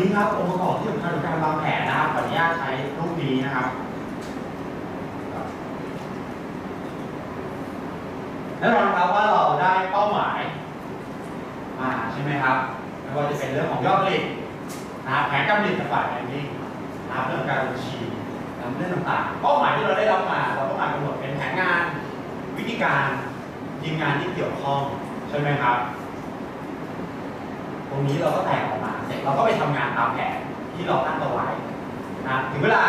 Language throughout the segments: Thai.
นี้ครับองค์ประกอบที่สำคัญในการวางแผนนะครับขออนุญาตใช้รูปนี้นะครับแน่นอนครับว่าเราได้เป้าหมายมาใช่ไหมครับไม่ว่าจะเป็นเรื่องของยอดผลิตนะครับแผนการผลิตฝ่ายแบงกิ้งนะเรื่องการบัญชีนะเรื่องต่างๆ เป้าหมายที่เราได้รับมาเราต้องมากำหนดเป็นแผนงานวิธีการทีมงานที่เกี่ยวข้องใช่ไหมครับ ตรงนี้เราก็แตกออกมา เสร็จเราก็ไปทำงานตามแผนที่เราตั้งเอาไว้นะถึงเวลา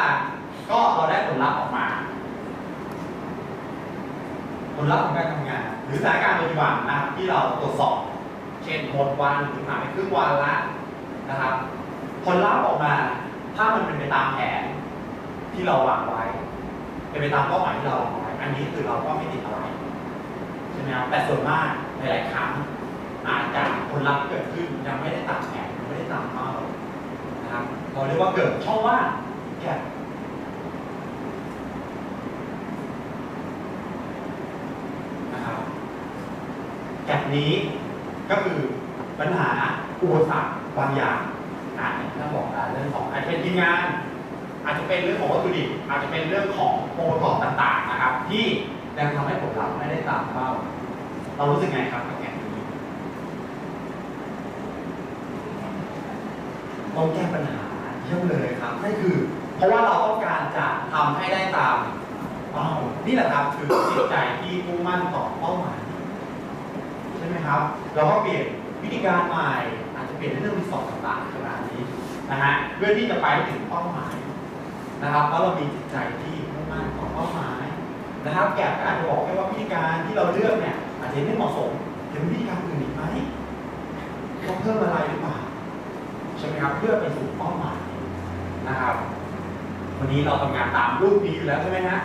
ก็เราได้ผลลัพธ์ออกมา ผลลัพธ์ของการทำงาน หรือสถานการณ์ปัจจุบันนะครับที่เราตรวจสอบ เช่นหมดวันหรือผ่านไปครึ่งวันละนะครับ ผลลัพธ์ออกมาถ้ามันเป็นไปตามแผนที่เราวางไว้ เป็นไปตามเป้าหมายที่เราวางไว้ อันนี้คือเราก็ไม่ติดอะไรใช่ไหมครับแต่ส่วนมากหลายๆครั้ง อาจจะผลลัพธ์เกิดขึ้นยังไม่ได้ตามแผนยังไม่ได้ตามเป้านะครับเราเรียกว่าเกิดช่องว่างแกปนะครับแกปนี้ก็คือปัญหาอุปสรรคบางอย่างอาจจะถ้าบอกนะเรื่องของอาจจะเป็นทีมงาน อาจจะเป็นเรื่องของวัตถุดิบอาจจะเป็นเรื่องขององค์ประกอบต่าง ๆ นะครับ ที่ยังทำให้ผลลัพธ์ไม่ได้ตามเป้าเรารู้สึกไงครับกับแกปนี้ ต้องแก้ปัญหาเยี่ยมเลยครับนั่นคือ เพราะว่าเราต้องการจะทำให้ได้ตามเป้านี่แหละครับคือจิตใจที่มุ่งมั่นต่อเป้าหมายใช่ไหมครับ เราก็เปลี่ยนวิธีการใหม่ อาจจะเปลี่ยนในเรื่องรีสอร์ต่างๆขนาดนี้นะฮะเพื่อที่จะไปถึงเป้าหมายนะครับเพราะเรามีจิตใจที่มุ่งมั่นต่อเป้าหมายนะครับแกก็อาจจะบอกแค่ว่าวิธีการที่เราเลือกเนี่ยอาจจะไม่เหมาะสมจะมีวิธีการอื่นอีกไหมต้องเพิ่มอะไรหรือเปล่า ใช่ไหมครับเพื่อไปสู่เป้าหมายนะครับ วันนี้เราทำงานตามรูปนี้อยู่แล้วใช่ไหมฮะ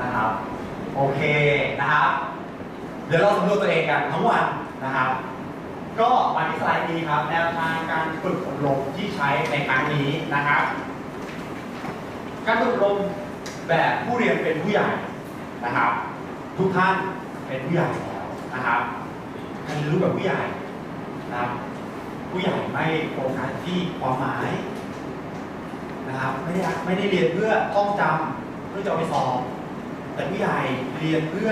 นะครับโอเคนะครับ เดี๋ยวเราสำรวจตัวเองกันทั้งวันนะครับ ก็มาที่สไลด์นี้ครับแนวทางการฝึกอบรมที่ใช้ในครั้งนี้นะครับ การฝึกอบรมแบบผู้เรียนเป็นผู้ใหญ่นะครับ ทุกท่านเป็นผู้ใหญ่แล้วนะครับการเรียนรู้แบบผู้ใหญ่ นะครับ ผู้ใหญ่ไม่โฟกัสที่ความหมายนะครับไม่ได้ไม่ได้เรียนเพื่อท่องจำเพื่อจะไปสอบแต่ผู้ใหญ่เรียนเพื่อ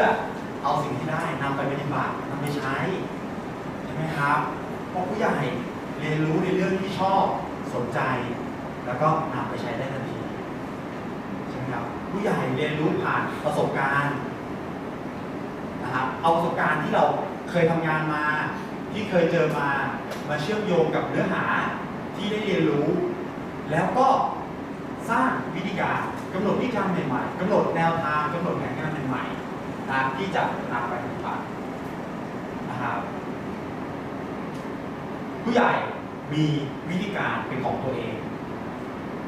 เอาสิ่งที่ได้นำไปปฏิบัตินำไปใช้ใช่ไหมครับเพราะผู้ใหญ่เรียนรู้ในเรื่องที่ชอบสนใจ แล้วก็นำไปใช้ได้ทันทีใช่ไหมครับผู้ใหญ่เรียนรู้ผ่านประสบการณ์นะครับเอาประสบการณ์ที่เราเคยทำงานมา ที่เคยเจอมามาเชื่อมโยงกับเนื้อหาที่ได้เรียนรู้ แล้วก็สร้างวิธีการกำหนดวิธีการใหม่ๆกำหนดแนวทางกำหนดแผนงานใหม่ๆนะครับที่จะนำไปปฏิบัตินะครับผู้ใหญ่มีวิธีการเป็นของตัวเอง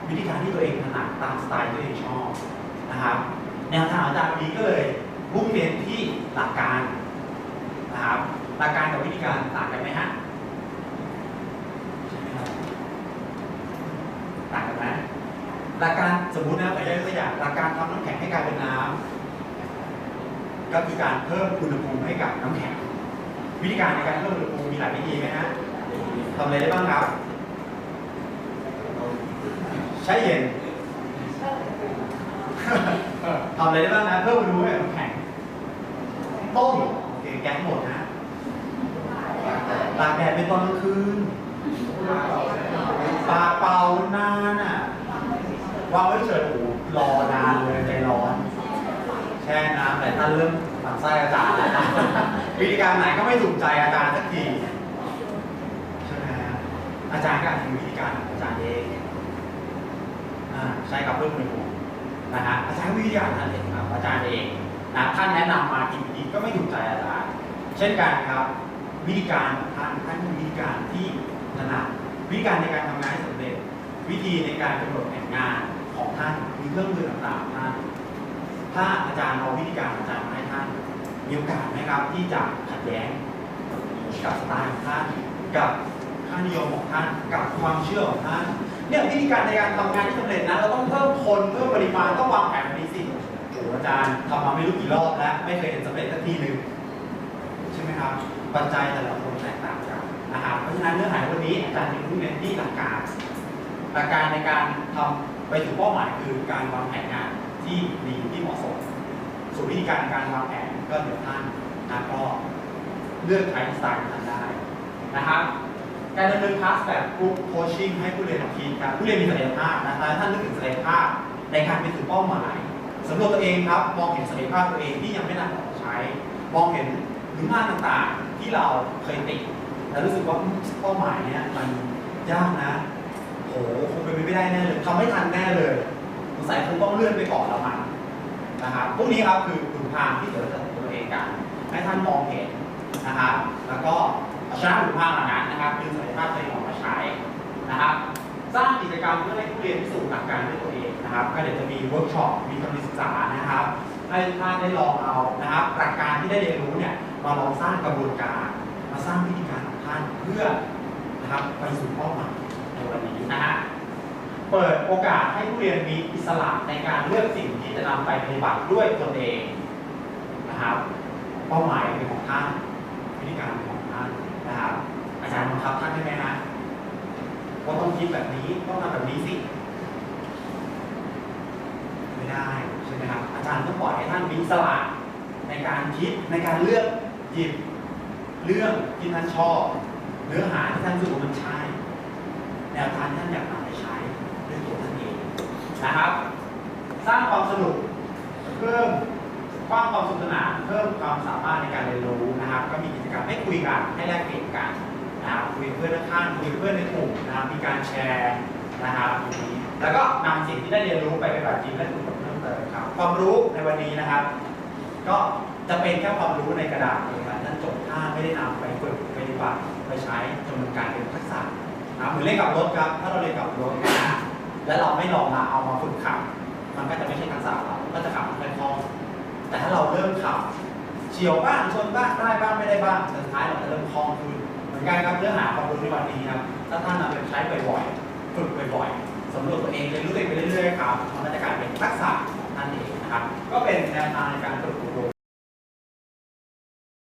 วิธีการที่ตัวเองถนัดตามสไตล์ที่ตัวเองชอบนะครับแนวทางอาจารย์วันนี้ก็เลยมุ่งเน้นที่หลักการนะครับ หลักการกับวิธีการต่างกันไหมฮะต่างกันไหมหลักการสมมุตินะขออนุญาตยกตัวอย่างหลักการทำน้ำแข็งให้กลายเป็นน้ำก็คือการเพิ่มอุณหภูมิให้กับน้ำแข็ง วิธีการในการเพิ่มอุณหภูมิมีหลายวิธีไหมฮะทำอะไรได้บ้างครับใช้เย็นทำอะไรได้บ้างนะเพิ่มอุณหภูมิให้กับน้ำแข็งต้มโอเคแก๊สหมดนะ ตากแดดเป็นตอนกลางคืนปากเป่านานอะวางไว้เฉยโอ้รอนานเลยใจร้อน แช่น้ำแต่ถ้าเริ่มฝันไส้อาจารย์แล้วนะวิธีการไหนก็ไม่ถูกใจอาจารย์สักทีใช่ไหมอาจารย์ก็อาจจะมีวิธีการของอาจารย์เองอ่าใช้กับเพิ่มอุณหภูมินะฮะอาจารย์วิทยาท่านเองครับอาจารย์เองนะท่านแนะนำมากี่วิธีก็ไม่ถูกใจอาจารย์ เช่นกันครับ วิธีการของท่านท่านมีวิธีการที่ถนัดวิธีการในการทำงานให้สำเร็จ วิธีในการกำหนดแผนงานของท่านมีเครื่องมือต่างๆท่านถ้าอาจารย์เอาวิธีการอาจารย์ให้ท่านมีโอกาสไหมครับที่จะขัดแย้งกับสไตล์ของท่านกับค่านิยมของท่านกับความเชื่อของท่านเนี่ยวิธีการในการทำงานที่สำเร็จนะเราต้องเพิ่มคนเพิ่มปริมาณต้องวางแผนแบบนี้สิโอ้อาจารย์ทำมาไม่รู้กี่รอบแล้ว ไม่เคยเห็นสำเร็จสักทีหนึ่งใช่ไหมครับ ปัจจัยแต่ละคนแตกต่างกันนะครับเพราะฉะนั้นเนื้อหาวันนี้อาจารย์จะพูดเน้นที่หลักการหลักการในการทำไปถึงเป้าหมายคือการวางแผนงานที่ดีที่เหมาะสมส่วนวิธีการการวางแผนก็เดี๋ยวท่านนะก็เลือกใช้สไตล์ท่านได้นะครับการดำเนินคลาสแบบกรุ๊ปโคชชิ่งให้ผู้เรียนคิดครับผู้เรียนมีศักยภาพนะครับท่านนึกถึงศักยภาพในการไปถึงเป้าหมายสำรวจตัวเองครับ มองเห็นศักยภาพตัวเองที่ยังไม่นำออกใช้ มองเห็นหรือมาต่างที่เราเคยติดแล้วรู้สึกว่าเป้าหมายเนี้ยมันยากนะโหคงเป็นไปไม่ได้แน่เลยทำไม่ทันแน่เลยสงสัยคงต้องเลื่อนไปก่อนแล้วมั้งนะครับพวกนี้ครับคือหนทางที่เดี๋ยวเราจะตัวเองกันให้ท่านมองเห็นนะครับแล้วก็เอาชนะหนทางเหล่านั้นนะครับดึงศักยภาพตัวเองออกมาใช้นะครับสร้างกิจกรรมเพื่อให้ผู้เรียนพิสูจน์หลักการด้วยตัวเองนะครับก็เดี๋ยวจะมีเวิร์กช็อปมีการศึกษานะครับให้ท่านได้ลองเอานะครับหลักการที่ได้เรียนรู้เนี่ย มาลองสร้างกระบวนการ มาสร้างวิธีการของท่านเพื่อนะครับไปสู่เป้าหมายในวันนี้นะฮะเปิดโอกาสให้ผู้เรียนมีอิสระในการเลือกสิ่งที่จะนำไปปฏิบัติด้วยตนเองนะครับเป้าหมายเป็นของท่านวิธีการเป็นของท่านนะครับอาจารย์บังคับท่านได้ไหมฮะว่าต้องคิดแบบนี้ต้องทำแบบนี้สิไม่ได้ใช่ไหมครับอาจารย์ต้องปล่อยให้ท่านมีอิสระในการคิดในการเลือก หยิบเรื่องที่ท่านชอบเนื้อหาที่ท่านรู้ว่ามันใช่แนวทางท่านอยากนำไปใช้ด้วยตัวท่านเองนะครับ สร้างความสนุกเพิ่มสร้างความสนุกสนานเพิ่มความสามารถในการเรียนรู้นะครับ ก็มีกิจกรรมให้คุยกันให้แลกเปลี่ยนกันนะครับคุยเพื่อนข้างคุยเพื่อนในกลุ่มนะครับมีการแชร์นะครับนี้แล้วก็นำสิ่งที่ได้เรียนรู้ไปปฏิบัติจริงและฝึกนเพิ่มเติมครับความรู้ในวันนี้นะครับ ก็ จะเป็นแค่ความรู้ในกระดาษเองครับนั่นจบถ้าไม่ได้นำไปฝึกไปปฏิบัติไปใช้จนมันกลายเป็นทักษะนะเหมือนเล่นกับรถครับ ถ้าเราเล่นกับรถนะแล้วเราไม่ลองมาเอามาฝึกขับ มันก็จะไม่ใช่ทักษะเราก็จะขับเป็นคล่องแต่ถ้าเราเริ่มขับเฉียวบ้างชนบ้างได้บ้างไม่ได้บ้างสุดท้ายเราจะเริ่มคล่องขึ้นเหมือนกันครับเรื่องหาความรู้ในวันนี้ครับถ้าท่านนำไปใช้บ่อยๆฝึกบ่อยๆสำรวจตัวเองเรียนรู้ตัวเองไปเรื่อยๆครับมันจะกลายเป็นทักษะของท่านเองนะครับก็เป็นแนวทางในการฝึก